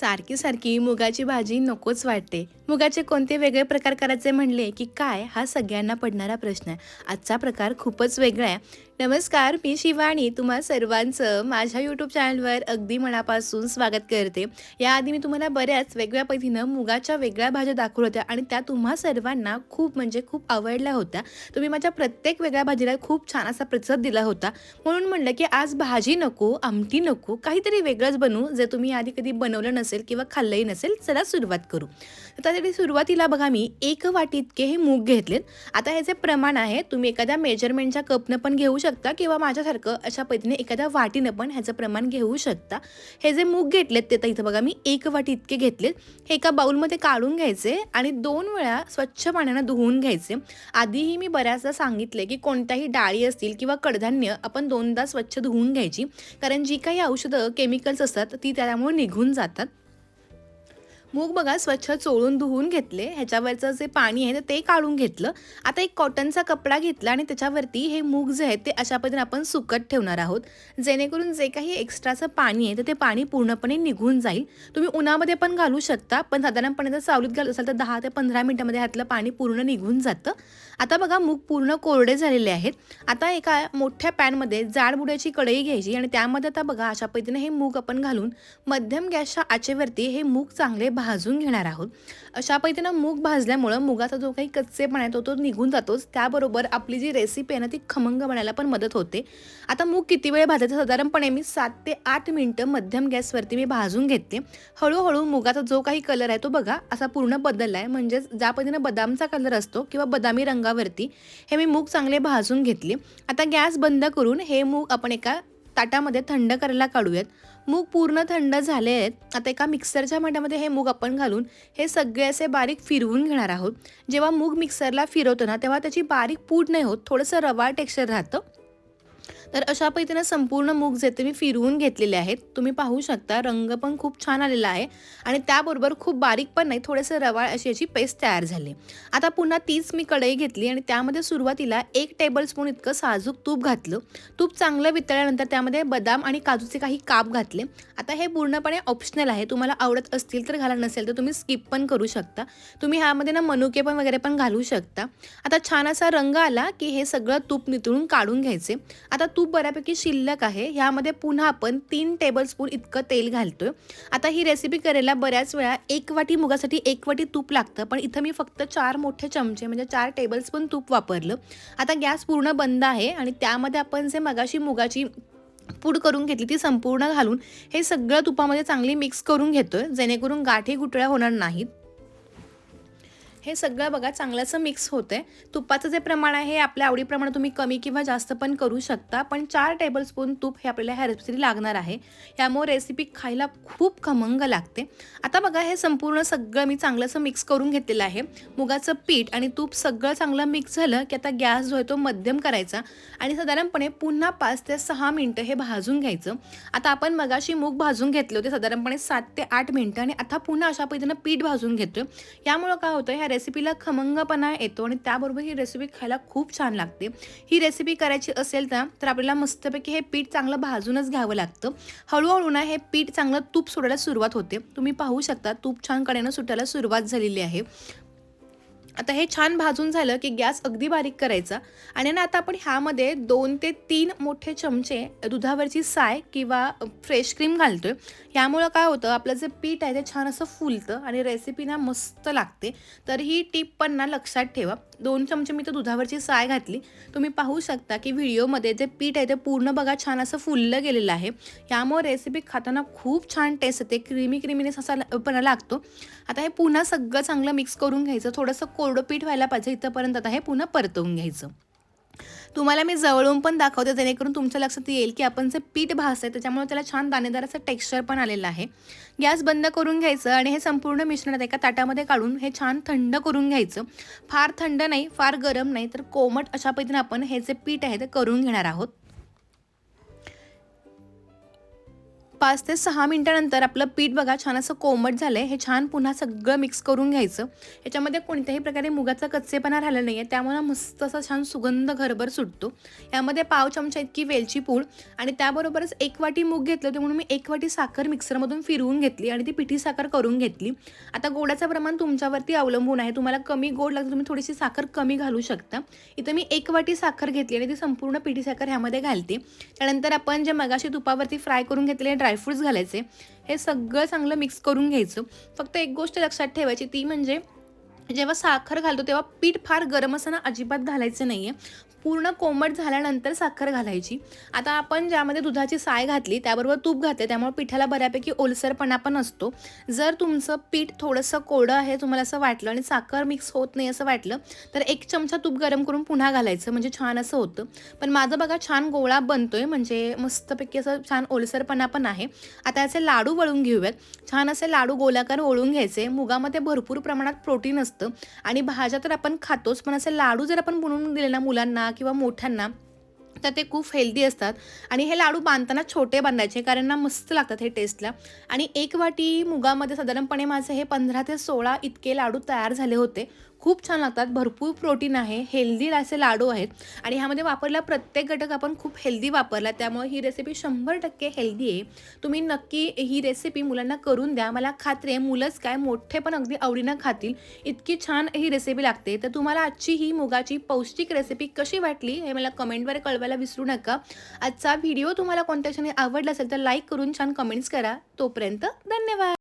सारखी सारखी मुगाची भाजी नकोच वाटते. मुगाचे कोणते वेगळे प्रकार करायचे म्हणले की काय हा सगळ्यांना पडणारा प्रश्न आहे. आजचा प्रकार खूपच वेगळा आहे. नमस्कार मी शिवानी. तुम्हा सर्वांचं माझ्या यूट्यूब चॅनलवर अगदी मनापासून स्वागत करते. याआधी मी तुम्हाला बऱ्याच वेगळ्या पद्धतीनं मुगाच्या वेगळ्या भाज्या दाखवल्या होत्या आणि त्या तुम्हा सर्वांना खूप म्हणजे खूप आवडल्या होत्या. तुम्ही माझ्या प्रत्येक वेगळ्या भाजीला खूप छान असा प्रतिसाद दिला होता. म्हणून म्हणलं की आज भाजी नको आमटी नको काहीतरी वेगळंच बनवू जे तुम्ही आधी कधी बनवलं नसेल किंवा खाल्लंही नसेल चला सुरुवात करू. तर त्यासाठी सुरुवातीला बघा मी एक वाटी इतके हे मूग घेतलेत. आता ह्याचे प्रमाण आहे तुम्ही एखाद्या मेजरमेंटच्या कपनं पण घेऊ शकता किंवा माझ्यासारखं अशा पद्धतीने एखाद्या वाटीनं पण ह्याचं प्रमाण घेऊ शकता. हे जे मूग घेतलेत ते तर इथं बघा मी एक वाटी इतके घेतलेत. हे एका बाऊलमध्ये काढून घ्यायचे आणि दोन वेळा स्वच्छ पाण्यानं धुवून घ्यायचे. आधीही मी बऱ्याचदा सांगितले की कोणत्याही डाळी असतील किंवा कडधान्य आपण दोनदा स्वच्छ धुवून घ्यायची. कारण जी काही औषधं केमिकल्स असतात ती त्यामुळे निघून जातात. मूग बघा स्वच्छ चोळून धुवून घेतले. ह्याच्यावरचं जे पाणी आहे ते काढून घेतलं. आता एक कॉटनचा कपडा घेतला आणि त्याच्यावरती हे मूग जे आहेत ते अशा पद्धतीने आपण सुकत ठेवणार आहोत. जेणेकरून जे काही एक्स्ट्राचं पाणी आहे तर ते पाणी पूर्णपणे निघून जाईल. तुम्ही उन्हामध्ये पण घालू शकता पण साधारणपणे जर सावलीत घालत असाल तर दहा ते पंधरा मिनिटामध्ये ह्यातलं पाणी पूर्ण निघून जातं. आता बघा मूग पूर्ण कोरडे झालेले आहेत. आता एका मोठ्या पॅनमध्ये जाड बुड्याची कढई घ्यायची आणि त्यामध्ये आता बघा अशा पद्धतीने हे मूग आपण घालून मध्यम गॅसच्या आचेवरती हे मूग चांगले भा भाजून घेणार आहोत. अशा पद्धतीनं मूग भाजल्यामुळं मुगाचा जो काही कच्चेपणा आहे तो तो निघून जातोच. त्याबरोबर आपली जी रेसिपी आहे ना ती खमंग बनायला पण मदत होते. आता मूग किती वेळ भाजायचं? साधारणपणे मी सात ते आठ मिनटं मध्यम गॅसवरती मी भाजून घेते. हळूहळू मुगाचा जो काही कलर आहे तो बघा असा पूर्ण बदलला आहे म्हणजेच ज्या पद्धतीनं बदामचा कलर असतो किंवा बदामी रंगावरती हे मी मूग चांगले भाजून घेतले. आता गॅस बंद करून हे मूग आपण एका ताटामध्ये थंड करायला काढूयात. मूग पूर्ण थंड झाले आहेत. आता एका मिक्सरच्या मठ्यामध्ये हे मूग आपण घालून हे सगळे असे बारीक फिरवून घेणार आहोत. जेव्हा मूग मिक्सरला फिरवतो ना तेव्हा त्याची बारीक पूड नाही होत थोडंसं रवा टेक्स्चर राहतं. तर अशा पद्धतीनं संपूर्ण मूग जे ते मी फिरवून घेतलेले आहेत. तुम्ही पाहू शकता रंग पण खूप छान आलेला आहे आणि त्याबरोबर खूप बारीक पण नाही थोडेसे रवाळ अशी याची पेस्ट तयार झाली. आता पुन्हा तीच मी कढई घेतली आणि त्यामध्ये सुरुवातीला एक टेबल स्पून इतकं साजूक तूप घातलं. तूप चांगलं वितळल्यानंतर त्यामध्ये बदाम आणि काजूचे काही काप घातले. आता हे पूर्णपणे ऑप्शनल आहे. तुम्हाला आवडत असतील तर घाला नसेल तर तुम्ही स्किप पण करू शकता. तुम्ही ह्यामध्ये ना मनुके पण वगैरे पण घालू शकता. आता छान असा रंग आला की हे सगळं तूप नितळून काढून घ्यायचे. आता तूप बऱ्यापैकी शिल्लक आहे. ह्यामध्ये पुन्हा आपण तीन टेबलस्पून इतकं तेल घालतोय. आता ही रेसिपी करायला बऱ्याच वेळा एक वाटी मुगासाठी एक वाटी तूप लागतं. पण इथं मी फक्त चार मोठे चमचे म्हणजे चार टेबलस्पून तूप वापरलं. आता गॅस पूर्ण बंद आहे आणि त्यामध्ये आपण जे मगाशी मुगाची पूड करून घेतली ती संपूर्ण घालून हे सगळं तुपामध्ये चांगली मिक्स करून घेतोय. जेणेकरून गाठी गुटळ्या होणार नाहीत. हे सगळं बघा चांगलंसं मिक्स होतं आहे तुपाचं जे प्रमाण आहे हे आपल्या आवडीप्रमाणे तुम्ही कमी किंवा जास्त पण करू शकता. पण चार टेबलस्पून तूप हे आपल्याला ह्या रेसिपी लागणार आहे. यामुळे रेसिपी खायला खूप खमंग लागते. आता बघा हे संपूर्ण सगळं मी चांगलंसं मिक्स करून घेतलेलं आहे. मुगाचं पीठ आणि तूप सगळं चांगलं मिक्स झालं की आता गॅस जो आहे तो मध्यम करायचा आणि साधारणपणे पुन्हा पाच ते सहा मिनटं हे भाजून घ्यायचं. आता आपण मगाशी मूग भाजून घेतले होते साधारणपणे सात ते आठ मिनटं आणि आता पुन्हा अशा पद्धतीनं पीठ भाजून घेतोय. यामुळं काय होतं ह्या रेसिपीला खमंगपणा येतो आणि त्याबरोबर ही रेसिपी खायला खूप छान लागते. ही रेसिपी करायची असेल ना तर आपल्याला मस्तपैकी हे पीठ चांगलं भाजूनच घ्यावं लागतं. हळूहळू ना हे पीठ चांगलं तूप सोडायला सुरुवात होते. तुम्ही पाहू शकता तूप छान कडेनं सुटायला सुरुवात झालेली आहे. आता हे छान भाजून झालं की गॅस अगदी बारीक करायचा. आणि ना आता आपण ह्यामध्ये दोन ते तीन मोठे चमचे दुधावरची साय किंवा फ्रेश क्रीम घालतोय. ह्यामुळं काय होतं आपलं जे पीठ आहे ते छान असं फुलतं आणि रेसिपी ना मस्त लागते. तर ही टीप पण ना लक्षात ठेवा. दोन चमचे मी तर दुधावरची साय घातली. तुम्ही पाहू शकता की व्हिडिओमध्ये जे पीठ आहे ते पूर्ण बघा छान असं फुललं गेलेलं आहे. यामुळे रेसिपी खाताना खूप छान टेस्ट येते. क्रीमी क्रीमीनेस असा पण लागतो. आता हे पुन्हा सगळं चांगलं मिक्स करून घ्यायचं. थोडंसं कोरडं पीठ व्हायला पाहिजे इथंपर्यंत आता हे पुन्हा परतवून घ्यायचं. तुम्हाला मी जवळून पण दाखवते जेणेकरून तुमच्या लक्षात येईल की आपण जे पीठ भाजतं त्याच्यामुळे त्याला छान दाणेदार असं टेक्स्चर पण आलेलं आहे. गॅस बंद करून घ्यायचं आणि हे संपूर्ण मिश्रण एका ताटामध्ये काढून हे छान थंड करून घ्यायचं. फार थंड नाही फार गरम नाही तर कोमट अशा पद्धतीने आपण हे जे पीठ आहे ते करून घेणार आहोत. पाच ते सहा मिनटानंतर आपलं पीठ बघा छान असं कोमट झालं आहे हे छान पुन्हा सगळं मिक्स करून घ्यायचं. याच्यामध्ये कोणत्याही प्रकारे मुगाचा कच्चेपणा राहिला नाही आहे त्यामुळे मस्त असा छान सुगंध घरभर सुटतो. यामध्ये पाव चमचा इतकी वेलची पूड आणि त्याबरोबरच एक वाटी मूग घेतलं होते म्हणून मी एक वाटी साखर मिक्सरमधून फिरवून घेतली आणि ती पिठी साखर करून घेतली. आता गोडाचं प्रमाण तुमच्यावरती अवलंबून आहे. तुम्हाला कमी गोड लागतं तुम्ही थोडीशी साखर कमी घालू शकता. इथं मी एक वाटी साखर घेतली आणि ती संपूर्ण पिठी साखर ह्यामध्ये घालते. त्यानंतर आपण जे मगाशी तुपावरती फ्राय करून घेतलेले ड्रायफ्रुट्स घालायचे. हे सगळं चांगलं मिक्स करून घ्यायचं. फक्त एक गोष्ट लक्षात ठेवायची ती म्हणजे जेव्हा साखर घालतो तेव्हा पीठ फार गरम असताना अजिबात घालायचं नाही आहे पूर्ण कोमट झाल्यानंतर साखर घालायची. आता आपण ज्यामध्ये दुधाची साय घातली त्याबरोबर तूप घातले त्यामुळे पिठाला बऱ्यापैकी ओलसरपणा पण असतो. जर तुमचं पीठ थोडंसं कोडं आहे तुम्हाला असं वाटलं आणि साखर मिक्स होत नाही असं वाटलं तर एक चमचा तूप गरम करून पुन्हा घालायचं म्हणजे छान असं होतं. पण माझं बघा छान गोळा बनतोय म्हणजे मस्तपैकी असं छान ओलसरपणा पण आहे. आता याचे लाडू वळून घेऊयात. छान असे लाडू गोलाकार ओळून घ्यायचे. मुगामध्ये भरपूर प्रमाणात प्रोटीन असतं. असतं. आणि भाज्या तर आपण खातोच पण असे लाडू जर आपण बनवून दिले ना मुलांना किंवा मोठ्यांना तर ते खूप हेल्दी असतात. आणि हे लाडू बांधताना छोटे बांधायचे कारण ना मस्त लागतात हे टेस्टला आणि एक वाटी मुगामध्ये साधारणपणे माझे हे पंधरा ते सोळा इतके लाडू तयार झाले होते. खूप छान लागतात. भरपूर प्रोटीन आहे. हेल्दी असे लाडू आहेत. आणि ह्यामध्ये वापरला प्रत्येक घटक आपण खूप हेल्दी वापरला. त्यामुळे ही रेसिपी शंभर टक्के हेल्दी आहे. तुम्ही नक्की ही रेसिपी मुलांना करून द्या. मला खात्री आहे मुलंच काय मोठे पण अगदी आवडीनं खातील. इतकी छान ही रेसिपी लागते. तर तुम्हाला आजची ही मुगाची पौष्टिक रेसिपी कशी वाटली हे मला कमेंटवर कळवायला विसरू नका. आजचा व्हिडिओ तुम्हाला कोणत्या क्षणी आवडला असेल तर लाईक करून छान कमेंट्स करा. तोपर्यंत धन्यवाद!